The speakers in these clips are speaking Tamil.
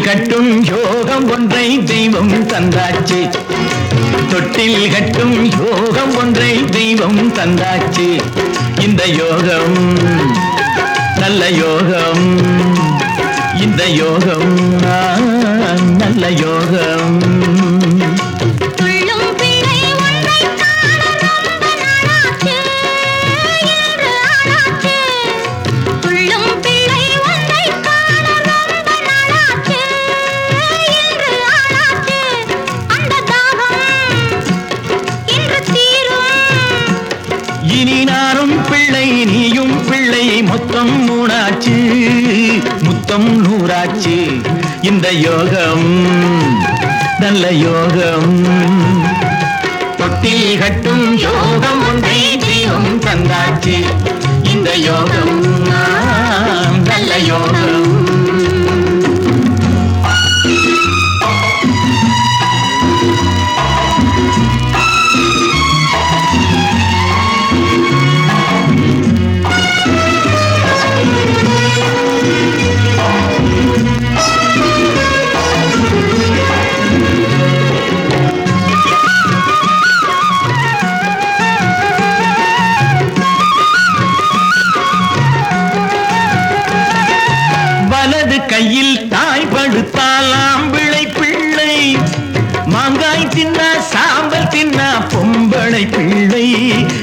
கட்டும் யோகம் ஒன்றை தெய்வம் தந்தாச்சு. தொட்டில் கட்டும் யோகம் ஒன்றை தெய்வம் தந்தாச்சு. இந்த யோகம் நல்ல யோகம். இந்த யோகம் நல்ல யோகம். இனி நானும் பிள்ளை நீயும் பிள்ளை மொத்தம் மூணாச்சு முத்தம் நூறாச்சு. இந்த யோகம் நல்ல யோகம். தொட்டில் கட்டும் யோகம் ஒன்றை ஜீவம் தந்தாச்சு. இந்த யோகம் கையில் தாய் படுத்தாலாம் ஆம்பிளை பிள்ளை. மாங்காய் தின்னா சாம்பல் தின்னா பொம்பளை பிள்ளை.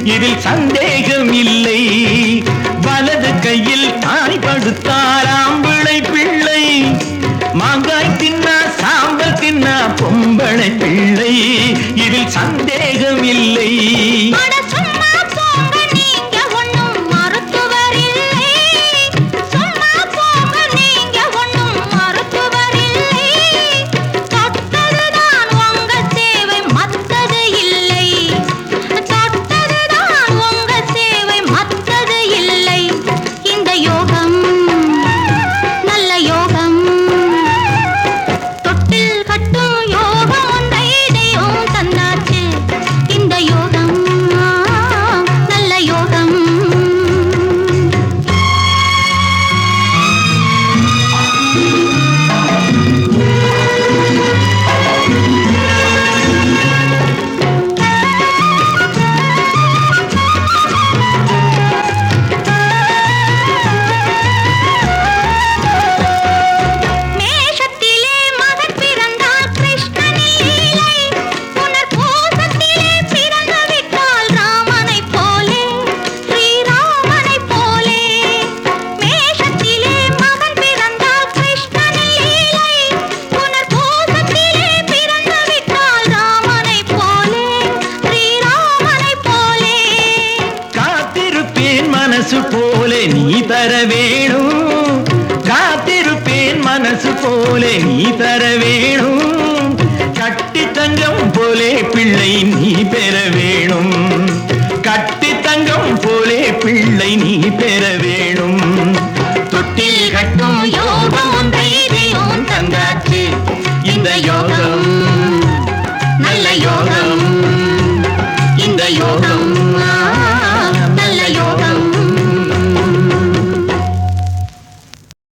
இதில் சந்தேகம் இல்லை. வலது கையில் தாய் படுத்தாலாம் ஆம்பிளை பிள்ளை. மாங்காய் தின்னா சாம்பல் தின்னா பொம்பளை பிள்ளை. இதில் சந்தேகம் இல்லை. வேணும். காத்திருப்பேன் மனசு போலே நீ தர வேணும். கட்டி தங்கம் போலே பிள்ளை